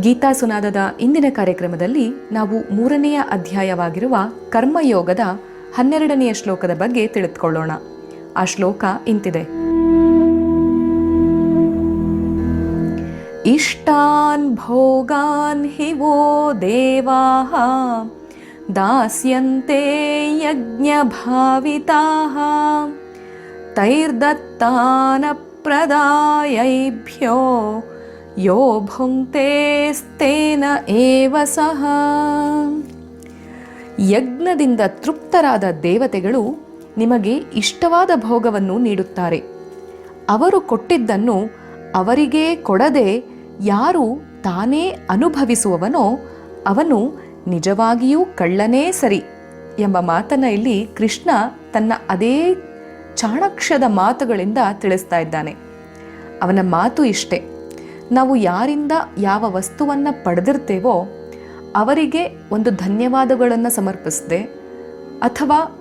ಗೀತಾ ಸುನಾದದ ಇಂದಿನ ಕಾರ್ಯಕ್ರಮದಲ್ಲಿ ನಾವು ಮೂರನೆಯ ಅಧ್ಯಾಯವಾಗಿರುವ ಕರ್ಮಯೋಗದ ಹನ್ನೆರಡನೆಯ ಶ್ಲೋಕದ ಬಗ್ಗೆ ತಿಳಿದುಕೊಳ್ಳೋಣ. ಆ ಶ್ಲೋಕ ಇಂತಿದೆ. ಇಷ್ಟಾನ್ ಭೋಗಾನ್ ಹಿವೋ ದೇವಾಹ ದೇವಾ ದಾಸ್ಯಂತೆ ಯಜ್ಞಭಾವಿತಾ ತೈರ್ದತ್ತಾನ ಪ್ರದಾಯೈಭ್ಯೋ यो ಭುಂಕ್ತೇಸ್ತೇನ ಏವ ಸಹ ಯಜ್ಞದಿಂದ ತೃಪ್ತರಾದ ದೇವತೆಗಳು ನಿಮಗೆ ಇಷ್ಟವಾದ ಭೋಗವನ್ನು ನೀಡುತ್ತಾರೆ. ಅವರು ಕೊಟ್ಟಿದ್ದನ್ನು ಅವರಿಗೇ ಕೊಡದೆ ಯಾರು ತಾನೇ ಅನುಭವಿಸುವವನೋ ಅವನು ನಿಜವಾಗಿಯೂ ಕಳ್ಳನೇ ಸರಿ ಎಂಬ ಮಾತನ್ನ ಇಲ್ಲಿ ಕೃಷ್ಣ ತನ್ನ ಅದೇ ಚಾಣಕ್ಷದ ಮಾತುಗಳಿಂದ ತಿಳಿಸ್ತಾ ಇದ್ದಾನೆ. ಅವನ ಮಾತು ಇಷ್ಟೆ. ನಾವು ಯಾರಿಂದ ಯಾವ ವಸ್ತುವನ್ನು ಪಡೆದಿರ್ತೇವೋ ಅವರಿಗೆ ಒಂದು ಧನ್ಯವಾದಗಳನ್ನು ಸಮರ್ಪಿಸದೆ ಅಥವಾ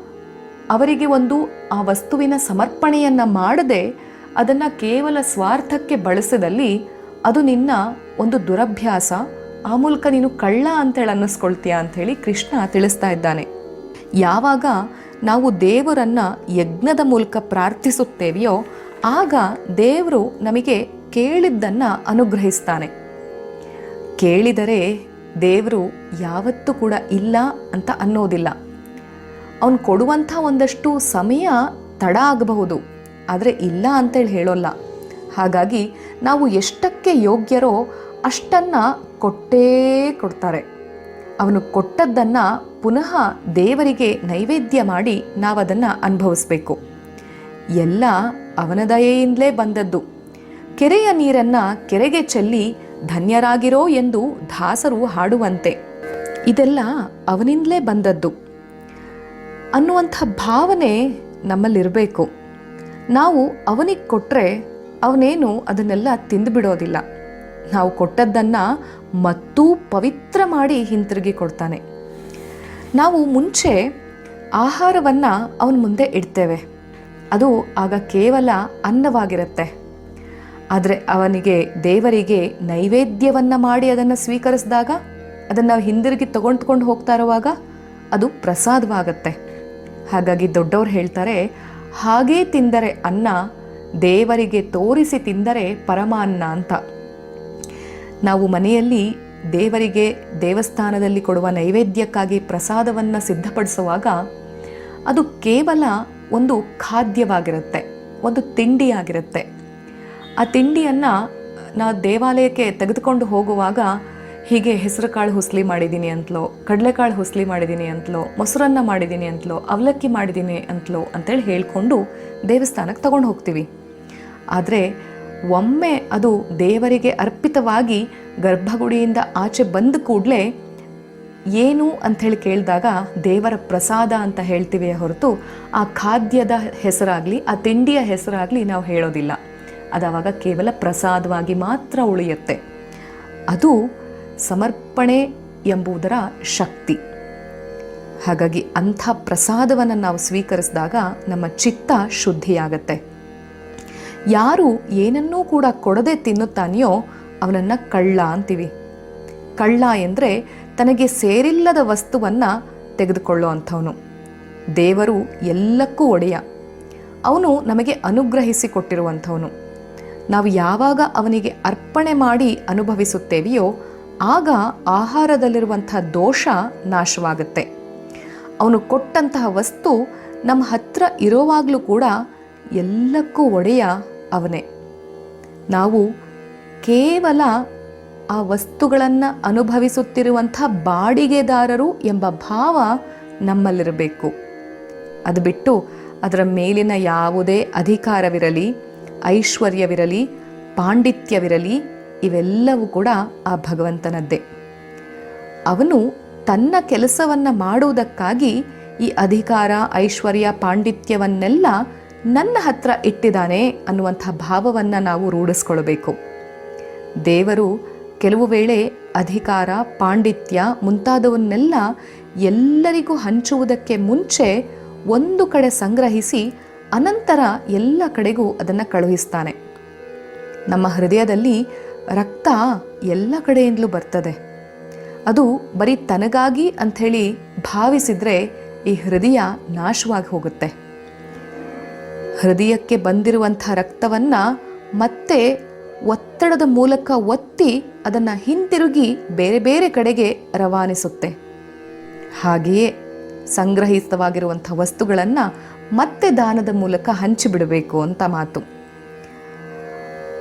ಅವರಿಗೆ ಒಂದು ಆ ವಸ್ತುವಿನ ಸಮರ್ಪಣೆಯನ್ನು ಮಾಡದೆ ಅದನ್ನು ಕೇವಲ ಸ್ವಾರ್ಥಕ್ಕೆ ಬಳಸಿದಲ್ಲಿ ಅದು ನಿನ್ನ ಒಂದು ದುರಭ್ಯಾಸ, ಆ ಮೂಲಕ ನೀನು ಕಳ್ಳ ಅಂತೇಳಿ ಅನ್ನಿಸ್ಕೊಳ್ತೀಯ ಅಂಥೇಳಿ ಕೃಷ್ಣ ತಿಳಿಸ್ತಾ ಇದ್ದಾನೆ. ಯಾವಾಗ ನಾವು ದೇವರನ್ನು ಯಜ್ಞದ ಮೂಲಕ ಪ್ರಾರ್ಥಿಸುತ್ತೇವೆಯೋ ಆಗ ದೇವರು ನಮಗೆ ಕೇಳಿದ್ದನ್ನು ಅನುಗ್ರಹಿಸ್ತಾನೆ. ಕೇಳಿದರೆ ದೇವರು ಯಾವತ್ತೂ ಕೂಡ ಇಲ್ಲ ಅಂತ ಅನ್ನೋದಿಲ್ಲ. ಅವನು ಕೊಡುವಂಥ ಒಂದಷ್ಟು ಸಮಯ ತಡ ಆಗಬಹುದು, ಆದರೆ ಇಲ್ಲ ಅಂತೇಳಿ ಹೇಳೋಲ್ಲ. ಹಾಗಾಗಿ ನಾವು ಎಷ್ಟಕ್ಕೆ ಯೋಗ್ಯರೋ ಅಷ್ಟನ್ನು ಕೊಟ್ಟೇ ಕೊಡ್ತಾರೆ. ಅವನು ಕೊಟ್ಟದ್ದನ್ನು ಪುನಃ ದೇವರಿಗೆ ನೈವೇದ್ಯ ಮಾಡಿ ನಾವದನ್ನು ಅನುಭವಿಸ್ಬೇಕು. ಎಲ್ಲ ಅವನ ದಯೆಯಿಂದಲೇ ಬಂದದ್ದು. ಕೆರೆಯ ನೀರನ್ನ ಕೆರೆಗೆ ಚೆಲ್ಲಿ ಧನ್ಯರಾಗಿರೋ ಎಂದು ದಾಸರು ಹಾಡುವಂತೆ. ಇದೆಲ್ಲ ಅವನಿಂದಲೇ ಬಂದದ್ದು. ಅನ್ನುವಂಥ ಭಾವನೆ ನಮ್ಮಲ್ಲಿರಬೇಕು. ನಾವು ಅವನಿಗೆ ಕೊಟ್ಟರೆ ಅವನೇನು ಅದನ್ನೆಲ್ಲ ತಿಂದುಬಿಡೋದಿಲ್ಲ. ನಾವು ಕೊಟ್ಟದ್ದನ್ನು ಮತ್ತೂ ಪವಿತ್ರ ಮಾಡಿ ಹಿಂತಿರುಗಿ ಕೊಡ್ತಾನೆ. ನಾವು ಮುಂಚೆ ಆಹಾರವನ್ನು ಅವನ ಮುಂದೆ ಇಡ್ತೇವೆ. ಅದು ಆಗ ಕೇವಲ ಅನ್ನವಾಗಿರುತ್ತೆ. ಆದರೆ ಅವನಿಗೆ ದೇವರಿಗೆ ನೈವೇದ್ಯವನ್ನು ಮಾಡಿ ಅದನ್ನು ಸ್ವೀಕರಿಸಿದಾಗ ಅದನ್ನು ನಾವು ಹಿಂದಿರುಗಿ ತಗೊಂಡ್ಕೊಂಡು ಹೋಗ್ತಾ ಇರುವಾಗ ಅದು ಪ್ರಸಾದವಾಗತ್ತೆ. ಹಾಗಾಗಿ ದೊಡ್ಡವರು ಹೇಳ್ತಾರೆ, ಹಾಗೇ ತಿಂದರೆ ಅನ್ನ ದೇವರಿಗೆ ತೋರಿಸಿ ತಿಂದರೆ ಪರಮಾನ್ನ ಅಂತ. ನಾವು ಮನೆಯಲ್ಲಿ ದೇವರಿಗೆ ದೇವಸ್ಥಾನದಲ್ಲಿ ಕೊಡುವ ನೈವೇದ್ಯಕ್ಕಾಗಿ ಪ್ರಸಾದವನ್ನು ಸಿದ್ಧಪಡಿಸುವಾಗ ಅದು ಕೇವಲ ಒಂದು ಖಾದ್ಯವಾಗಿರುತ್ತೆ, ಒಂದು ತಿಂಡಿಯಾಗಿರುತ್ತೆ. ಆ ತಿಂಡಿಯನ್ನು, ನಾ ದೇವಾಲಯಕ್ಕೆ ತೆಗೆದುಕೊಂಡು ಹೋಗುವಾಗ, ಹೀಗೆ ಹೆಸರು ಕಾಳು ಹುಸ್ಲಿ ಮಾಡಿದ್ದೀನಿ ಅಂತಲೋ, ಕಡಲೆಕಾಳು ಹುಸ್ಲಿ ಮಾಡಿದ್ದೀನಿ ಅಂತಲೋ, ಮೊಸರನ್ನ ಮಾಡಿದ್ದೀನಿ ಅಂತಲೋ, ಅವಲಕ್ಕಿ ಮಾಡಿದ್ದೀನಿ ಅಂತಲೋ ಅಂತೇಳಿ ಹೇಳಿಕೊಂಡು ದೇವಸ್ಥಾನಕ್ಕೆ ತಗೊಂಡು ಹೋಗ್ತೀವಿ. ಆದರೆ ಒಮ್ಮೆ ಅದು ದೇವರಿಗೆ ಅರ್ಪಿತವಾಗಿ ಗರ್ಭಗುಡಿಯಿಂದ ಆಚೆ ಬಂದ ಕೂಡಲೇ ಏನು ಅಂಥೇಳಿ ಕೇಳಿದಾಗ ದೇವರ ಪ್ರಸಾದ ಅಂತ ಹೇಳ್ತೀವಿ ಹೊರತು ಆ ಖಾದ್ಯದ ಹೆಸರಾಗಲಿ, ಆ ತಿಂಡಿಯ ಹೆಸರಾಗಲಿ ನಾವು ಹೇಳೋದಿಲ್ಲ. ಅದಾವಾಗ ಕೇವಲ ಪ್ರಸಾದವಾಗಿ ಮಾತ್ರ ಉಳಿಯುತ್ತೆ. ಅದು ಸಮರ್ಪಣೆ ಎಂಬುದರ ಶಕ್ತಿ. ಹಾಗಾಗಿ ಅಂಥ ಪ್ರಸಾದವನ್ನು ನಾವು ಸ್ವೀಕರಿಸಿದಾಗ ನಮ್ಮ ಚಿತ್ತ ಶುದ್ಧಿಯಾಗತ್ತೆ. ಯಾರು ಏನನ್ನೂ ಕೂಡ ಕೊಡದೆ ತಿನ್ನುತ್ತಾನೆಯೋ ಅವನನ್ನು ಕಳ್ಳ ಅಂತೀವಿ. ಕಳ್ಳ ಎಂದರೆ ತನಗೆ ಸೇರಿಲ್ಲದ ವಸ್ತುವನ್ನು ತೆಗೆದುಕೊಳ್ಳೋ ಅಂಥವನು ದೇವರು ಎಲ್ಲಕ್ಕೂ ಒಡೆಯ. ಅವನು ನಮಗೆ ಅನುಗ್ರಹಿಸಿ ಕೊಟ್ಟಿರುವಂಥವನು. ನಾವು ಯಾವಾಗ ಅವನಿಗೆ ಅರ್ಪಣೆ ಮಾಡಿ ಅನುಭವಿಸುತ್ತೇವೆಯೋ ಆಗ ಆಹಾರದಲ್ಲಿರುವಂಥ ದೋಷ ನಾಶವಾಗುತ್ತೆ. ಅವನು ಕೊಟ್ಟಂತಹ ವಸ್ತು ನಮ್ಮ ಹತ್ರ ಇರೋವಾಗಲೂ ಕೂಡ ಎಲ್ಲಕ್ಕೂ ಒಡೆಯ ಅವನೇ. ನಾವು ಕೇವಲ ಆ ವಸ್ತುಗಳನ್ನು ಅನುಭವಿಸುತ್ತಿರುವಂಥ ಬಾಡಿಗೆದಾರರು ಎಂಬ ಭಾವ ನಮ್ಮಲ್ಲಿರಬೇಕು. ಅದು ಬಿಟ್ಟು ಅದರ ಮೇಲಿನ ಯಾವುದೇ ಅಧಿಕಾರವಿರಲಿ ಐಶ್ವರ್ಯವಿರಲಿ, ಪಾಂಡಿತ್ಯವಿರಲಿ, ಇವೆಲ್ಲವೂ ಕೂಡ ಆ ಭಗವಂತನದ್ದೇ. ಅವನು ತನ್ನ ಕೆಲಸವನ್ನು ಮಾಡುವುದಕ್ಕಾಗಿ ಈ ಅಧಿಕಾರ, ಐಶ್ವರ್ಯ, ಪಾಂಡಿತ್ಯವನ್ನೆಲ್ಲ ನನ್ನ ಹತ್ರ ಇಟ್ಟಿದ್ದಾನೆ ಅನ್ನುವಂಥ ಭಾವವನ್ನು ನಾವು ರೂಢಿಸ್ಕೊಳ್ಬೇಕು. ದೇವರು ಕೆಲವು ವೇಳೆ ಅಧಿಕಾರ, ಪಾಂಡಿತ್ಯ ಮುಂತಾದವನ್ನೆಲ್ಲ ಎಲ್ಲರಿಗೂ ಹಂಚುವುದಕ್ಕೆ ಮುಂಚೆ ಒಂದು ಕಡೆ ಸಂಗ್ರಹಿಸಿ ಅನಂತರ ಎಲ್ಲ ಕಡೆಗೂ ಅದನ್ನು ಕಳುಹಿಸ್ತಾನೆ. ನಮ್ಮ ಹೃದಯದಲ್ಲಿ ರಕ್ತ ಎಲ್ಲ ಕಡೆಯಿಂದಲೂ ಬರ್ತದೆ. ಅದು ಬರೀ ತನಗಾಗಿ ಅಂಥೇಳಿ ಭಾವಿಸಿದ್ರೆ ಈ ಹೃದಯ ನಾಶವಾಗಿ ಹೋಗುತ್ತೆ. ಹೃದಯಕ್ಕೆ ಬಂದಿರುವಂಥ ರಕ್ತವನ್ನ ಮತ್ತೆ ಒತ್ತಡದ ಮೂಲಕ ಒತ್ತಿ ಅದನ್ನು ಹಿಂತಿರುಗಿ ಬೇರೆ ಬೇರೆ ಕಡೆಗೆ ರವಾನಿಸುತ್ತೆ. ಹಾಗೆಯೇ ಸಂಗ್ರಹಿತವಾಗಿರುವಂಥ ವಸ್ತುಗಳನ್ನು ಮತ್ತೆ ದಾನದ ಮೂಲಕ ಹಂಚಿಬಿಡಬೇಕು ಅಂತ ಮಾತು.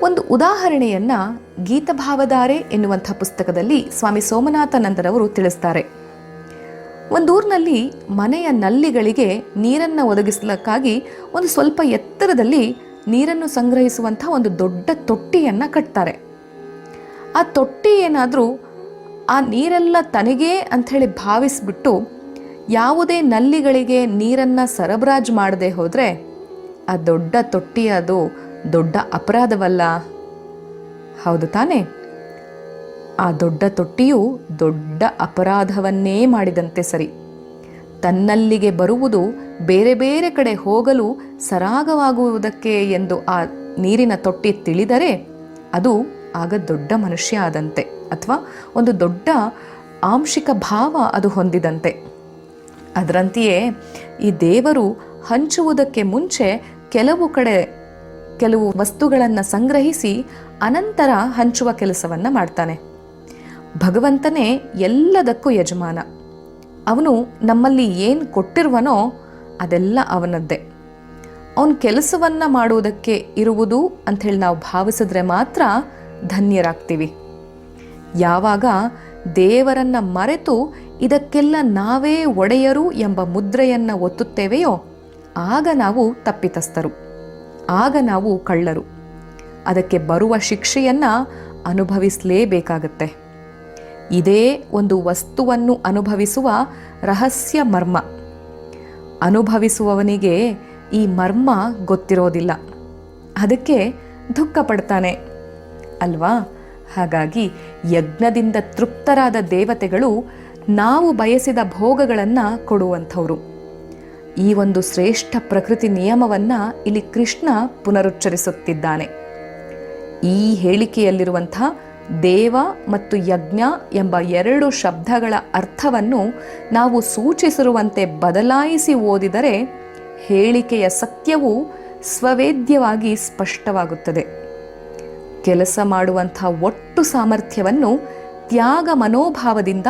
ಒಂದು ಉದಾಹರಣೆಯನ್ನು ಗೀತಭಾವಧಾರೆ ಎನ್ನುವಂಥ ಪುಸ್ತಕದಲ್ಲಿ ಸ್ವಾಮಿ ಸೋಮನಾಥನಂದರವರು ತಿಳಿಸ್ತಾರೆ. ಒಂದೂರಿನಲ್ಲಿ ಮನೆಯ ನಲ್ಲಿಗಳಿಗೆ ನೀರನ್ನು ಒದಗಿಸಲಕ್ಕಾಗಿ ಒಂದು ಸ್ವಲ್ಪ ಎತ್ತರದಲ್ಲಿ ನೀರನ್ನು ಸಂಗ್ರಹಿಸುವಂಥ ಒಂದು ದೊಡ್ಡ ತೊಟ್ಟಿಯನ್ನು ಕಟ್ತಾರೆ. ಆ ತೊಟ್ಟಿ ಏನಾದರೂ ಆ ನೀರೆಲ್ಲ ತನಗೇ ಅಂಥೇಳಿ ಭಾವಿಸ್ಬಿಟ್ಟು ಯಾವುದೇ ನಲ್ಲಿಗಳಿಗೆ ನೀರನ್ನು ಸರಬರಾಜು ಮಾಡದೆ ಹೋದರೆ ಆ ದೊಡ್ಡ ತೊಟ್ಟಿ ಅದು ದೊಡ್ಡ ಅಪರಾಧವಲ್ಲ. ಹೌದು ತಾನೇ? ಆ ದೊಡ್ಡ ತೊಟ್ಟಿಯು ದೊಡ್ಡ ಅಪರಾಧವನ್ನೇ ಮಾಡಿದಂತೆ ಸರಿ. ತನ್ನಲ್ಲಿಗೆ ಬರುವುದು ಬೇರೆ ಬೇರೆ ಕಡೆ ಹೋಗಲು ಸರಾಗವಾಗುವುದಕ್ಕೆ ಎಂದು ಆ ನೀರಿನ ತೊಟ್ಟಿ ತಿಳಿದರೆ ಅದು ಆಗ ದೊಡ್ಡ ಮನುಷ್ಯ ಆದಂತೆ, ಅಥವಾ ಒಂದು ದೊಡ್ಡ ಆಂಶಿಕ ಭಾವ ಅದು ಹೊಂದಿದಂತೆ. ಅದರಂತೆಯೇ ಈ ದೇವರು ಹಂಚುವುದಕ್ಕೆ ಮುಂಚೆ ಕೆಲವು ಕಡೆ ಕೆಲವು ವಸ್ತುಗಳನ್ನು ಸಂಗ್ರಹಿಸಿ ಅನಂತರ ಹಂಚುವ ಕೆಲಸವನ್ನು ಮಾಡ್ತಾನೆ. ಭಗವಂತನೇ ಎಲ್ಲದಕ್ಕೂ ಯಜಮಾನ. ಅವನು ನಮ್ಮಲ್ಲಿ ಏನು ಕೊಟ್ಟಿರುವನೋ ಅದೆಲ್ಲ ಅವನದ್ದೇ. ಅವನ ಕೆಲಸವನ್ನು ಮಾಡುವುದಕ್ಕೆ ಇರುವುದು ಅಂಥೇಳಿ ನಾವು ಭಾವಿಸಿದ್ರೆ ಮಾತ್ರ ಧನ್ಯರಾಗ್ತೀವಿ. ಯಾವಾಗ ದೇವರನ್ನ ಮರೆತು ಇದಕ್ಕೆಲ್ಲ ನಾವೇ ಒಡೆಯರು ಎಂಬ ಮುದ್ರೆಯನ್ನು ಒತ್ತುತ್ತೇವೆಯೋ, ಆಗ ನಾವು ತಪ್ಪಿತಸ್ಥರು, ಆಗ ನಾವು ಕಳ್ಳರು. ಅದಕ್ಕೆ ಬರುವ ಶಿಕ್ಷೆಯನ್ನು ಅನುಭವಿಸಲೇಬೇಕಾಗತ್ತೆ. ಇದೇ ಒಂದು ವಸ್ತುವನ್ನು ಅನುಭವಿಸುವ ರಹಸ್ಯ ಮರ್ಮ. ಅನುಭವಿಸುವವನಿಗೆ ಈ ಮರ್ಮ ಗೊತ್ತಿರೋದಿಲ್ಲ. ಅದಕ್ಕೆ ದುಃಖ ಪಡ್ತಾನೆ ಅಲ್ವಾ? ಹಾಗಾಗಿ ಯಜ್ಞದಿಂದ ತೃಪ್ತರಾದ ದೇವತೆಗಳು ನಾವು ಬಯಸಿದ ಭೋಗಗಳನ್ನು ಕೊಡುವಂಥವ್ರು. ಈ ಒಂದು ಶ್ರೇಷ್ಠ ಪ್ರಕೃತಿ ನಿಯಮವನ್ನು ಇಲ್ಲಿ ಕೃಷ್ಣ ಪುನರುಚ್ಚರಿಸುತ್ತಿದ್ದಾನೆ. ಈ ಹೇಳಿಕೆಯಲ್ಲಿರುವಂಥ ದೇವ ಮತ್ತು ಯಜ್ಞ ಎಂಬ ಎರಡು ಶಬ್ದಗಳ ಅರ್ಥವನ್ನು ನಾವು ಸೂಚಿಸಿರುವಂತೆ ಬದಲಾಯಿಸಿ ಓದಿದರೆ ಹೇಳಿಕೆಯ ಸತ್ಯವು ಸ್ವವೇದ್ಯವಾಗಿ ಸ್ಪಷ್ಟವಾಗುತ್ತದೆ. ಕೆಲಸ ಮಾಡುವಂಥ ಒಟ್ಟು ಸಾಮರ್ಥ್ಯವನ್ನು ತ್ಯಾಗ ಮನೋಭಾವದಿಂದ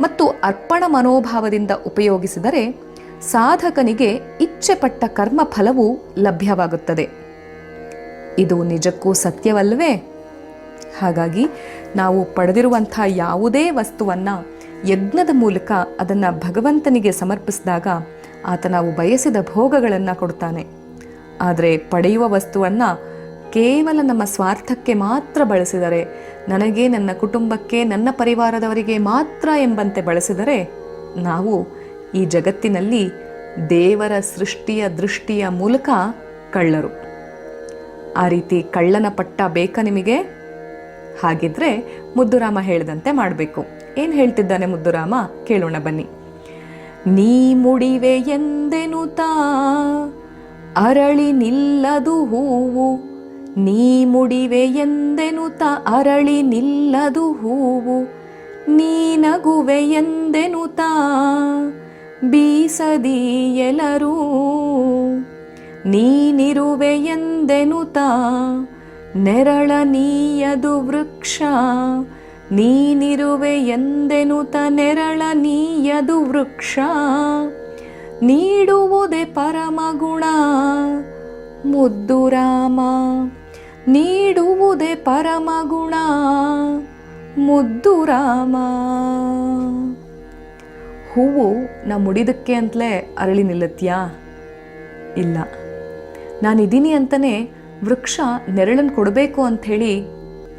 ಮತ್ತು ಅರ್ಪಣ ಮನೋಭಾವದಿಂದ ಉಪಯೋಗಿಸಿದರೆ ಸಾಧಕನಿಗೆ ಇಚ್ಛೆಪಟ್ಟ ಕರ್ಮ ಫಲವು ಲಭ್ಯವಾಗುತ್ತದೆ. ಇದು ನಿಜಕ್ಕೂ ಸತ್ಯವಲ್ವೇ? ಹಾಗಾಗಿ ನಾವು ಪಡೆದಿರುವಂಥ ಯಾವುದೇ ವಸ್ತುವನ್ನು ಯಜ್ಞದ ಮೂಲಕ ಅದನ್ನು ಭಗವಂತನಿಗೆ ಸಮರ್ಪಿಸಿದಾಗ ಆತ ನಾವು ಬಯಸಿದ ಭೋಗಗಳನ್ನು ಕೊಡ್ತಾನೆ. ಆದರೆ ಪಡೆಯುವ ವಸ್ತುವನ್ನು ಕೇವಲ ನಮ್ಮ ಸ್ವಾರ್ಥಕ್ಕೆ ಮಾತ್ರ ಬಳಸಿದರೆ, ನನಗೆ ನನ್ನ ಕುಟುಂಬಕ್ಕೆ, ನನ್ನ ಪರಿವಾರದವರಿಗೆ ಮಾತ್ರ ಎಂಬಂತೆ ಬಳಸಿದರೆ, ನಾವು ಈ ಜಗತ್ತಿನಲ್ಲಿ ದೇವರ ಸೃಷ್ಟಿಯ ದೃಷ್ಟಿಯ ಮೂಲಕ ಕಳ್ಳರು. ಆ ರೀತಿ ಕಳ್ಳನ ಪಟ್ಟ ಬೇಕಾ ನಿಮಗೆ? ಹಾಗಿದ್ರೆ ಮುದ್ದುರಾಮ ಹೇಳಿದಂತೆ ಮಾಡಬೇಕು. ಏನು ಹೇಳ್ತಿದ್ದಾನೆ ಮುದ್ದುರಾಮ? ಕೇಳೋಣ ಬನ್ನಿ. ನೀ ಮುಡಿವೆ ಎಂದೆನುತಾ, ಅರಳಿ ನಿಲ್ಲದು ಹೂವು ನೀ ಮುಡಿವೆ ಎಂದೆನುತ ಅರಳಿ ನಿಲ್ಲದು ಹೂವು, ನೀ ನಗುವೆ ಎಂದೆನುತ ಬೀಸದಿ ಎಲ್ಲರೂ. ನೀನಿರುವೆ ಎಂದೆನುತ ನೆರಳ ನೀಯದು ವೃಕ್ಷ ನೀನಿರುವೆ ಎಂದೆನುತ ನೆರಳ ನೀಯದು ವೃಕ್ಷ. ನೀಡುವುದೇ ಪರಮಗುಣ, ಮುದ್ದು ರಾಮ. ನೀಡುವುದೇ ಪರಮಗುಣ ಮುದ್ದು ರಾಮ. ಹೂವು ನಾ ಮುಡಿದಕ್ಕೆ ಅಂತಲೇ ಅರಳಿ ನಿಲ್ಲತ್ಯಾ? ಇಲ್ಲ. ನಾನಿದ್ದೀನಿ ಅಂತಲೇ ವೃಕ್ಷ ನೆರಳನ್ನು ಕೊಡಬೇಕು ಅಂಥೇಳಿ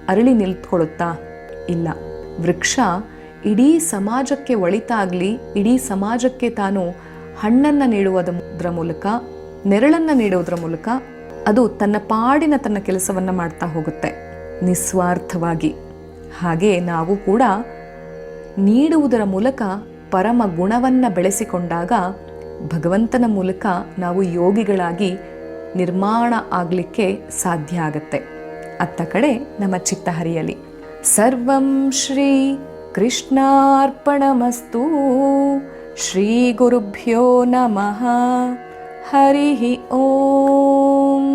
ಅರಳಿ ನಿಲ್ತ್ಕೊಳ್ಳುತ್ತಾ ಇಲ್ಲ. ವೃಕ್ಷ ಇಡೀ ಸಮಾಜಕ್ಕೆ ಒಳಿತಾಗಲಿ, ಇಡೀ ಸಮಾಜಕ್ಕೆ ತಾನು ಹಣ್ಣನ್ನು ನೀಡುವುದರ ಮೂಲಕ, ನೆರಳನ್ನು ನೀಡುವುದರ ಮೂಲಕ ಅದು ತನ್ನ ಪಾಡಿನ ತನ್ನ ಕೆಲಸವನ್ನು ಮಾಡ್ತಾ ಹೋಗುತ್ತೆ, ನಿಸ್ವಾರ್ಥವಾಗಿ. ಹಾಗೆ ನಾವು ಕೂಡ ನೀಡುವುದರ ಮೂಲಕ ಪರಮ ಗುಣವನ್ನು ಬೆಳೆಸಿಕೊಂಡಾಗ ಭಗವಂತನ ಮೂಲಕ ನಾವು ಯೋಗಿಗಳಾಗಿ ನಿರ್ಮಾಣ ಆಗಲಿಕ್ಕೆ ಸಾಧ್ಯ ಆಗತ್ತೆ. ಅತ್ತ ಕಡೆ ನಮ್ಮ ಚಿತ್ತ ಹರಿಯಲಿ ಸರ್ವಂ ಶ್ರೀ ಕೃಷ್ಣಾರ್ಪಣಮಸ್ತು, ಶ್ರೀ ಗುರುಭ್ಯೋ ನಮಃ. हरिः ॐ